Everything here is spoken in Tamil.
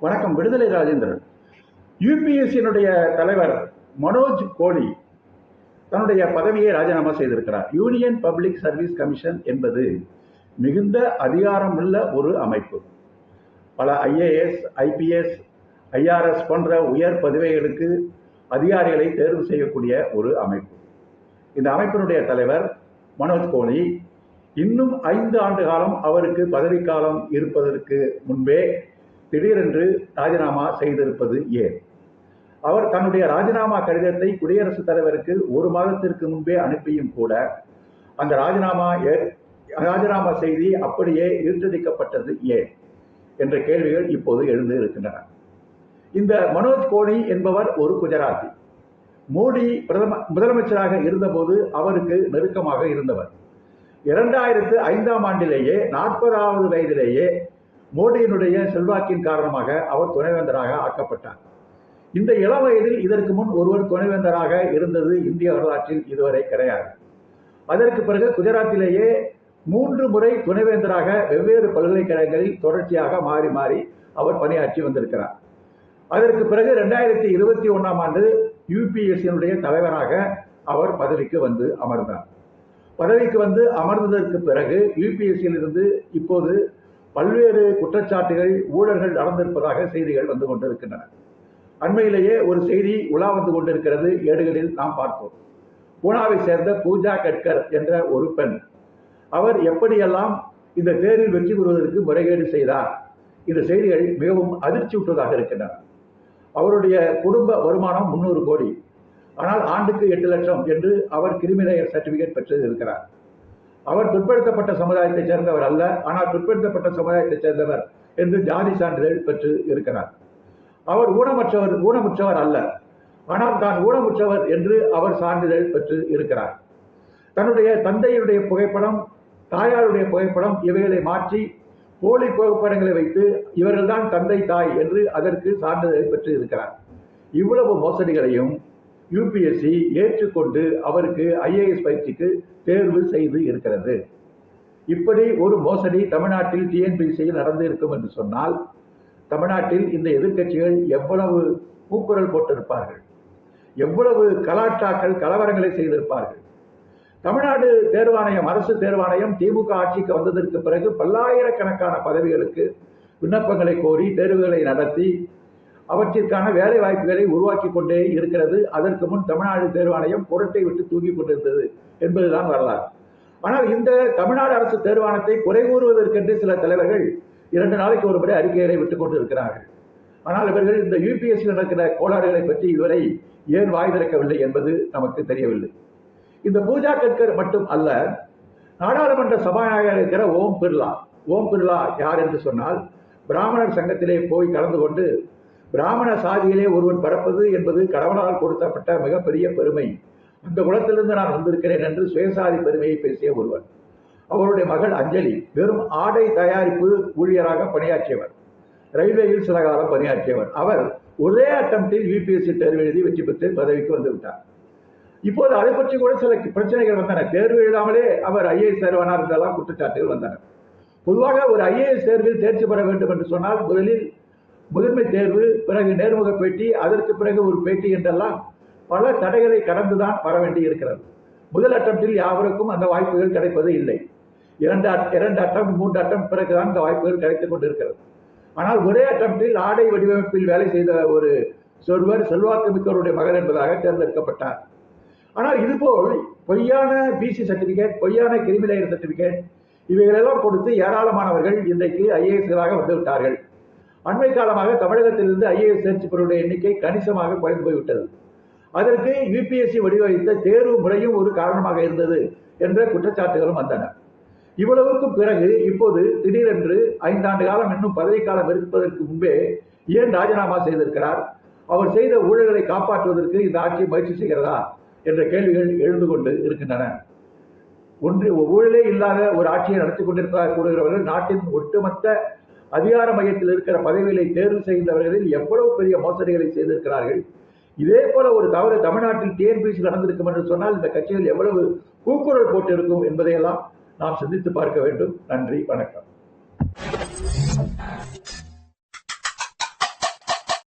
வணக்கம். விடுதலை ராஜேந்திரன். யூபிஎஸ்சியினுடைய தலைவர் மனோஜ் கோலி தன்னுடைய பதவியை ராஜினாமா செய்திருக்கிறார். யூனியன் பப்ளிக் சர்வீஸ் கமிஷன் என்பது மிகுந்த அதிகாரமுள்ள ஒரு அமைப்பு. பல ஐஏஎஸ் ஐபிஎஸ் ஐஆர்எஸ் போன்ற உயர் பதவிகளுக்கு அதிகாரிகளை தேர்வு செய்யக்கூடிய ஒரு அமைப்பு. இந்த அமைப்பினுடைய தலைவர் மனோஜ் கோலி இன்னும் ஐந்து ஆண்டு காலம் அவருக்கு பதவிக்காலம் இருப்பதற்கு முன்பே திடீரென்று ராஜினாமா செய்திருப்பது ஏன்? அவர் தன்னுடைய ராஜினாமா கடிதத்தை குடியரசுத் தலைவருக்கு ஒரு மாதத்திற்கு முன்பே அனுப்பியும் கூட அந்த ராஜினாமா ஏ- ராஜினாமா செய்தி அப்படியே இழுத்தடிக்கப்பட்டது ஏன்? என்ற கேள்விகள் இப்போது எழுந்து இருக்கின்றன. இந்த மனோஜ் கோனி என்பவர் ஒரு குஜராத்தி. மோடி பிரதம முதலமைச்சராக இருந்தபோது அவருக்கு நெருக்கமாக இருந்தவர். இரண்டாயிரத்து ஐந்தாம் ஆண்டிலேயே நாற்பதாவது வயதிலேயே மோடியினுடைய செல்வாக்கின் காரணமாக அவர் துணைவேந்தராக ஆக்கப்பட்டார். இந்த இளம் வயதில் இதற்கு முன் ஒருவர் துணைவேந்தராக இருந்தது இந்திய வரலாற்றில் இதுவரை கிடையாது. அதற்கு பிறகு குஜராத்திலேயே மூன்று முறை துணைவேந்தராக வெவ்வேறு பல்கலைக்கழகங்களில் தொடர்ச்சியாக மாறி மாறி அவர் பணியாற்றி வந்திருக்கிறார். அதற்கு பிறகு ரெண்டாயிரத்தி இருபத்தி ஒன்றாம் ஆண்டு யூபிஎஸ்சியினுடைய தலைவராக அவர் பதவிக்கு வந்து அமர்ந்தார். பதவிக்கு வந்து அமர்ந்ததற்கு பிறகு யூபிஎஸ்சியில் இருந்து இப்போது பல்வேறு குற்றச்சாட்டுகள் ஊழல்கள் நடந்திருப்பதாக செய்திகள் வந்து கொண்டிருக்கின்றன. அண்மையிலேயே ஒரு செய்தி உலா வந்து கொண்டிருக்கிறது. ஏடுகளில் நாம் பார்த்தோம். பூனாவை சேர்ந்த பூஜா கட்கர் என்ற ஒரு பெண். அவர் எப்படியெல்லாம் இந்த தேர்வில் வெற்றி பெறுவதற்கு முறைகேடு செய்தார்? இந்த செய்திகள் மிகவும் அதிர்ச்சி விட்டதாக இருக்கின்றன. அவருடைய குடும்ப வருமானம் முந்நூறு கோடி. ஆனால் ஆண்டுக்கு எட்டு லட்சம் என்று அவர் கிரிமினல் சர்டிபிகேட் பெற்று இருக்கிறார் அவர் பிற்படுத்தப்பட்ட சமுதாயத்தைச் சேர்ந்தவர் அல்ல ஆனால் பிற்படுத்தப்பட்ட சமுதாயத்தைச் சேர்ந்தவர் என்று ஜாதி சான்றிதழ் பெற்று இருக்கிறார். அவர் ஊனமற்றவர் ஊனமுற்றவர் அல்ல ஆனால் தான் ஊனமுற்றவர் என்று அவர் சான்றிதழ் பெற்று இருக்கிறார். தன்னுடைய தந்தையுடைய புகைப்படம் தாயாருடைய புகைப்படம் இவைகளை மாற்றி போலி புகைப்படங்களை வைத்து இவர்கள்தான் தந்தை தாய் என்று அதற்கு சான்றிதழ் பெற்று இருக்கிறார். இவ்வளவு மோசடிகளையும் யூபிஎஸ்சி ஏற்றுக்கொண்டு அவருக்கு ஐஏஎஸ் பயிற்சிக்கு தேர்வு செய்து இருக்கிறது. இப்படி ஒரு மோசடி தமிழ்நாட்டில் டிஎன்பிசியில் நடந்து இருக்கும் என்று சொன்னால் தமிழ்நாட்டில் இந்த எதிர்க்கட்சிகள் எவ்வளவு கூக்குரல் போட்டிருப்பார்கள்? எவ்வளவு கலாட்டாக்கள் கலவரங்களை செய்திருப்பார்கள்? தமிழ்நாடு தேர்வாணையம் அரசு தேர்வாணையம் திமுக ஆட்சிக்கு வந்ததற்கு பிறகு பல்லாயிரக்கணக்கான பதவிகளுக்கு விண்ணப்பங்களை கோரி தேர்வுகளை நடத்தி அவற்றிற்கான வேலை வாய்ப்புகளை உருவாக்கி கொண்டே இருக்கிறது. அதற்கு முன் தமிழ்நாடு தேர்வாணையம் புரட்டை விட்டு தூக்கி கொண்டிருந்தது என்பதுதான் வரலாறு. ஆனால் இந்த தமிழ்நாடு அரசு தேர்வாணத்தை குறை கூறுவதற்கென்று சில தலைவர்கள் இரண்டு நாளைக்கு ஒரு முறை அறிக்கைகளை விட்டுக் கொண்டிருக்கிறார்கள். ஆனால் இவர்கள் இந்த யூபிஎஸ்சி நடக்கிற கோளாறுகளை பற்றி இதுவரை ஏன் வாய் திறக்கவில்லை என்பது நமக்கு தெரியவில்லை. இந்த பூஜா கட்கர் மட்டும் அல்ல நாடாளுமன்ற சபாநாயகர் இருக்கிற ஓம் பிர்லா ஓம் பிர்லா யார் என்று சொன்னால் பிராமணர் சங்கத்திலே போய் கலந்து கொண்டு பிராமண சாதியிலே ஒருவன் பறப்பது என்பது கடவுளால் கொடுத்தப்பட்ட மிகப்பெரிய பெருமை. அந்த குலத்திலிருந்து நான் வந்திருக்கிறேன் என்று சுயசாதி பெருமையை பேசிய ஒருவர் அவருடைய மகள் அஞ்சலி வெறும் ஆடை தயாரிப்பு ஊழியராக பணியாற்றியவர். ரயில்வேயில் சில காலம் பணியாற்றியவர். அவர் ஒரே அட்டம்ப்டில் யூபிஎஸ்சி தேர்வு எழுதி வெற்றி பெற்று பதவிக்கு வந்துவிட்டார் இப்போது அதை பற்றி கூட சில பிரச்சனைகள் வந்தன. தேர்வு எழுதாமலே அவர் ஐஏஎஸ் தேர்வானார் என்றெல்லாம் குற்றச்சாட்டுகள் வந்தன. பொதுவாக ஒரு ஐஏஎஸ் தேர்வில் தேர்ச்சி பெற வேண்டும் என்று சொன்னால் முதலில் முதன்மை தேர்வு பிறகு நேர்முக பேட்டி அதற்கு பிறகு ஒரு பேட்டி என்றெல்லாம் பல தடைகளை கடந்துதான் வர வேண்டி இருக்கிறது. முதல் அட்டம்ப்டில் யாவருக்கும் அந்த வாய்ப்புகள் கிடைப்பது இல்லை. இரண்டு அட்- இரண்டு அட்டம் மூன்று அட்டம் பிறகுதான் அந்த வாய்ப்புகள் கிடைத்துக் கொண்டிருக்கிறது. ஆனால் ஒரே அட்டம்ப்டில் ஆடை வடிவமைப்பில் வேலை செய்த ஒரு சொல்வர் செல்வாக்கு மிக்கவருடைய மகன் என்பதாக தேர்ந்தெடுக்கப்பட்டார். ஆனால் இதுபோல் பொய்யான பிசி சர்டிபிகேட் பொய்யான கிரிமினல் சர்டிபிகேட் இவைகளெல்லாம் கொடுத்து ஏராளமானவர்கள் இன்றைக்கு ஐஏஎஸ்களாக வந்துவிட்டார்கள். அண்மை காலமாக தமிழகத்திலிருந்து ஐஏஎஸ் தேர்ச்சி எண்ணிக்கை கணிசமாக குறைந்து போய்விட்டது. அதற்கு யூபிஎஸ்சி வடிவமைத்த தேர்வு முறையும் ஒரு காரணமாக இருந்தது என்ற குற்றச்சாட்டுகளும் வந்தன. இவ்வளவுக்கும் பிறகு இப்போது திடீரென்று ஐந்தாண்டு காலம் இன்னும் பதவிக்காலம் இருப்பதற்கு முன்பே ஏன் ராஜினாமா செய்திருக்கிறார்? அவர் செய்த ஊழல்களை காப்பாற்றுவதற்கு இந்த ஆட்சி முயற்சி செய்கிறதா? என்ற கேள்விகள் எழுந்து கொண்டு இருக்கின்றன. ஒன்று ஊழலே இல்லாத ஒரு ஆட்சியை நடத்தி கொண்டிருப்பதாக கூறுகிறவர்கள் நாட்டின் ஒட்டுமொத்த அதிகார மையத்தில் இருக்கிற பதவிகளை தேர்வு செய்கின்றவர்களில் எவ்வளவு பெரிய மோசடிகளை செய்திருக்கிறார்கள்? இதே போல ஒரு தவறு தமிழ்நாட்டில் டிஎன்பிசி நடந்திருக்கும் என்று சொன்னால் இந்த கட்சிகள் எவ்வளவு கூக்குரல் போட்டிருக்கும் என்பதையெல்லாம் நாம் சிந்தித்து பார்க்க வேண்டும். நன்றி வணக்கம்.